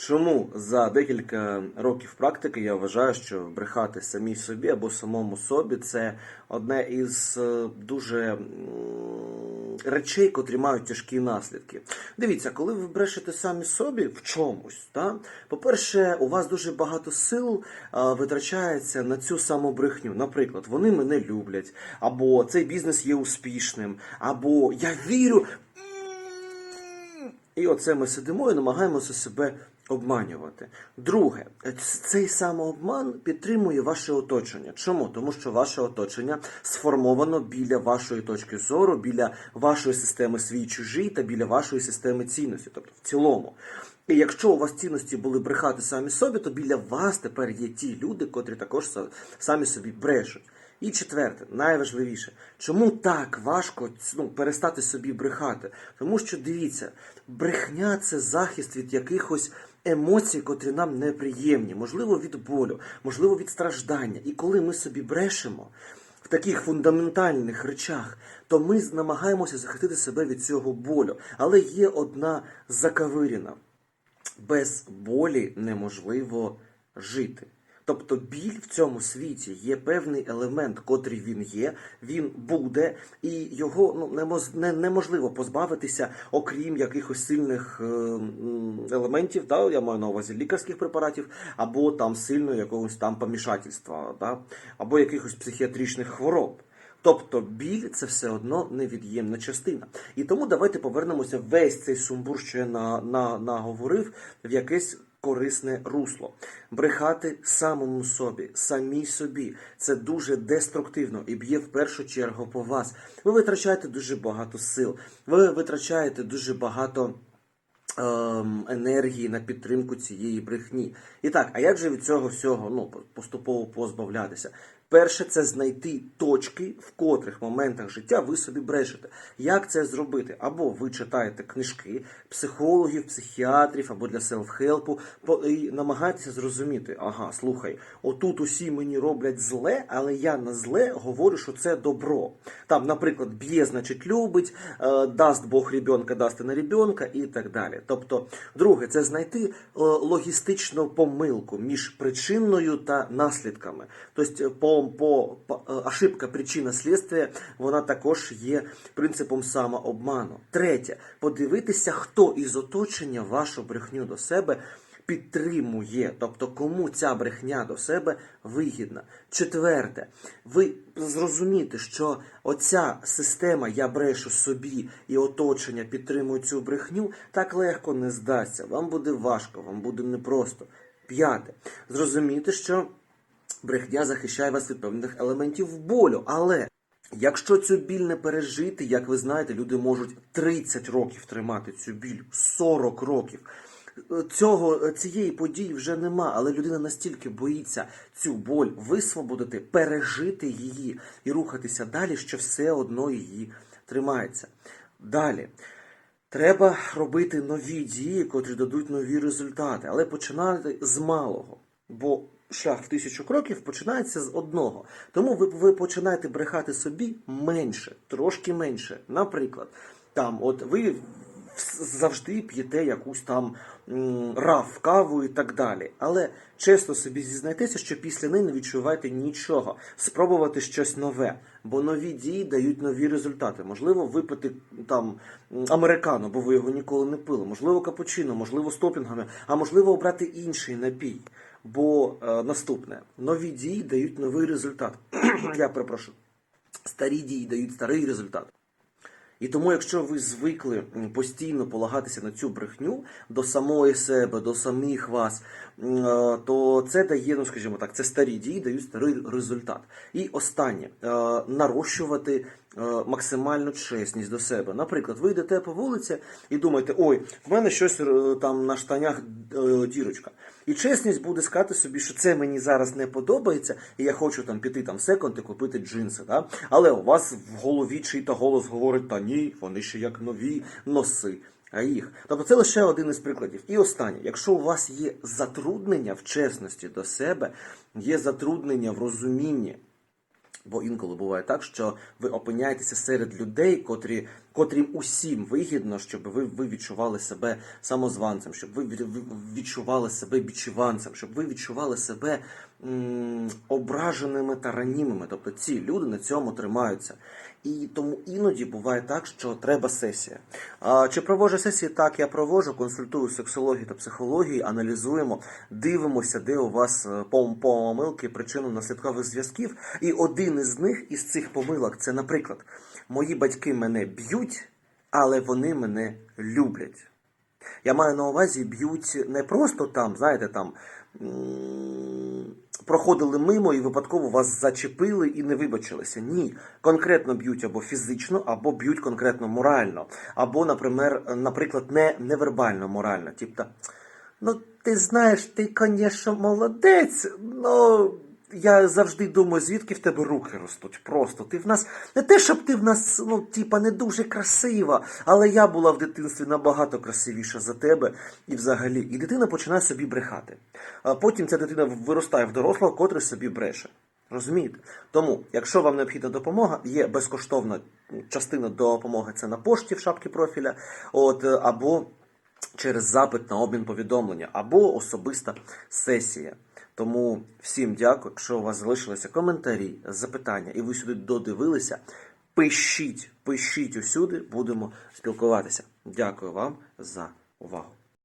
Чому за декілька років практики я вважаю, що брехати самій собі або самому собі це одне із е, дуже речей, котрі мають тяжкі наслідки. Дивіться, коли ви брешете самі собі в чомусь, та, по-перше, у вас дуже багато сил а, витрачається на цю саму брехню. Наприклад, вони мене люблять, або цей бізнес є успішним, або я вірю. І оце ми сидимо і намагаємося себе обманювати. Друге, цей самообман підтримує ваше оточення. Чому? Тому що ваше оточення сформовано біля вашої точки зору, біля вашої системи свій чужий та біля вашої системи цінності, тобто в цілому. І якщо у вас цінності були брехати самі собі, то біля вас тепер є ті люди, котрі також самі собі брешуть. І четверте, найважливіше, чому так важко ну, перестати собі брехати? Тому що дивіться, брехня це захист від якихось емоцій, котрі нам неприємні, можливо, від болю, можливо, від страждання. І коли ми собі брешемо в таких фундаментальних речах, то ми намагаємося захистити себе від цього болю. Але є одна закавиріна без болі неможливо жити. Тобто біль в цьому світі є певний елемент, котрий він є, він буде, і його ну, не- неможливо позбавитися, окрім якихось сильних е, елементів, да, я маю на увазі лікарських препаратів, або там сильного якогось там помішательства, да, або якихось психіатричних хвороб. Тобто біль це все одно невід'ємна частина. І тому давайте повернемося весь цей сумбур, що я на, на, наговорив, в якесь корисне русло. Брехати самому собі, самій собі, це дуже деструктивно і б'є в першу чергу по вас. Ви витрачаєте дуже багато сил, ви витрачаєте дуже багато енергії на підтримку цієї брехні. І так, а як же від цього всього ну, поступово позбавлятися? Перше, це знайти точки, в котрих моментах життя ви собі брешете. Як це зробити? Або ви читаєте книжки психологів, психіатрів або для селф-хелпу, і намагаєтеся зрозуміти, ага, слухай, отут усі мені роблять зле, але я на зле говорю, що це добро. Там, наприклад, б'є, значить, любить, е, дасть Бог ребенка, дасть і на ребенка і так далі. Тобто, друге, це знайти е, логістичну помилку між причиною та наслідками. Тобто, по, по, по е, ошибка причина слідства, вона також є принципом самообману. Третє, подивитися, хто із оточення вашу брехню до себе підтримує, тобто кому ця брехня до себе вигідна. Четверте, ви зрозумієте, що оця система я брешу собі і оточення підтримують цю брехню, так легко не здасться. Вам буде важко, вам буде непросто. П'яте, зрозуміти, що брехня захищає вас від певних елементів болю, але. Якщо цю біль не пережити, як ви знаєте, люди можуть 30 років тримати цю біль, 40 років. Цього цієї події вже нема, але людина настільки боїться цю боль висвободити, пережити її і рухатися далі, що все одно її тримається. Далі. Треба робити нові дії, котрі дадуть нові результати, але починати з малого. Бо шлях в тисячу кроків починається з одного. Тому ви, ви починаєте брехати собі менше, трошки менше. Наприклад, там, от ви завжди п'єте якусь там раф, каву і так далі. Але чесно собі зізнайтеся, що після неї не відчуваєте нічого. Спробувати щось нове, бо нові дії дають нові результати. Можливо, випити там американо, бо ви його ніколи не пили. Можливо, капучино, можливо, з топінгами, а можливо, обрати інший напій. Бо е, наступне нові дії дають новий результат. Я перепрошую. Старі дії дають старий результат. І тому, якщо ви звикли постійно полагатися на цю брехню до самої себе, до самих вас, е, то це дає, ну скажімо так, це старі дії дають старий результат. І останнє е, нарощувати максимальну чесність до себе. Наприклад, ви йдете по вулиці і думаєте, ой, в мене щось е, там на штанях е, дірочка. І чесність буде сказати собі, що це мені зараз не подобається, і я хочу там піти там в секонд і купити джинси. Да? Але у вас в голові чий-то голос говорить, та ні, вони ще як нові носи. А їх. Тобто це лише один із прикладів. І останнє, якщо у вас є затруднення в чесності до себе, є затруднення в розумінні Бо інколи буває так, що ви опиняєтеся серед людей, котрі котрім усім вигідно, щоб ви, ви відчували себе самозванцем, щоб ви від- відчували себе бічіванцем, щоб ви відчували себе м, ображеними та ранімими. Тобто ці люди на цьому тримаються. І тому іноді буває так, що треба сесія. А, чи проводжу сесії? Так, я проводжу, консультую сексологію та психологію, аналізуємо, дивимося, де у вас е, помилки, причинно-наслідкових зв'язків. І один із них із цих помилок це, наприклад, мої батьки мене б'ють, але вони мене люблять. Я маю на увазі б'ють не просто там, знаєте, там проходили мимо і випадково вас зачепили і не вибачилися. Ні, конкретно б'ють або фізично, або б'ють конкретно морально, або, наприклад, наприклад, не невербально морально. Тобто, ну ти знаєш, ти, звісно, молодець, ну. Я завжди думаю, звідки в тебе руки ростуть. Просто ти в нас не те, щоб ти в нас, ну, типа, не дуже красива, але я була в дитинстві набагато красивіша за тебе і взагалі. І дитина починає собі брехати. А потім ця дитина виростає в дорослого, котрий собі бреше. Розумієте? Тому, якщо вам необхідна допомога, є безкоштовна частина допомоги це на пошті в шапці профіля, от, або через запит на обмін повідомлення, або особиста сесія. Тому всім дякую. Якщо у вас залишилися коментарі, запитання, і ви сюди додивилися, пишіть, пишіть усюди, будемо спілкуватися. Дякую вам за увагу.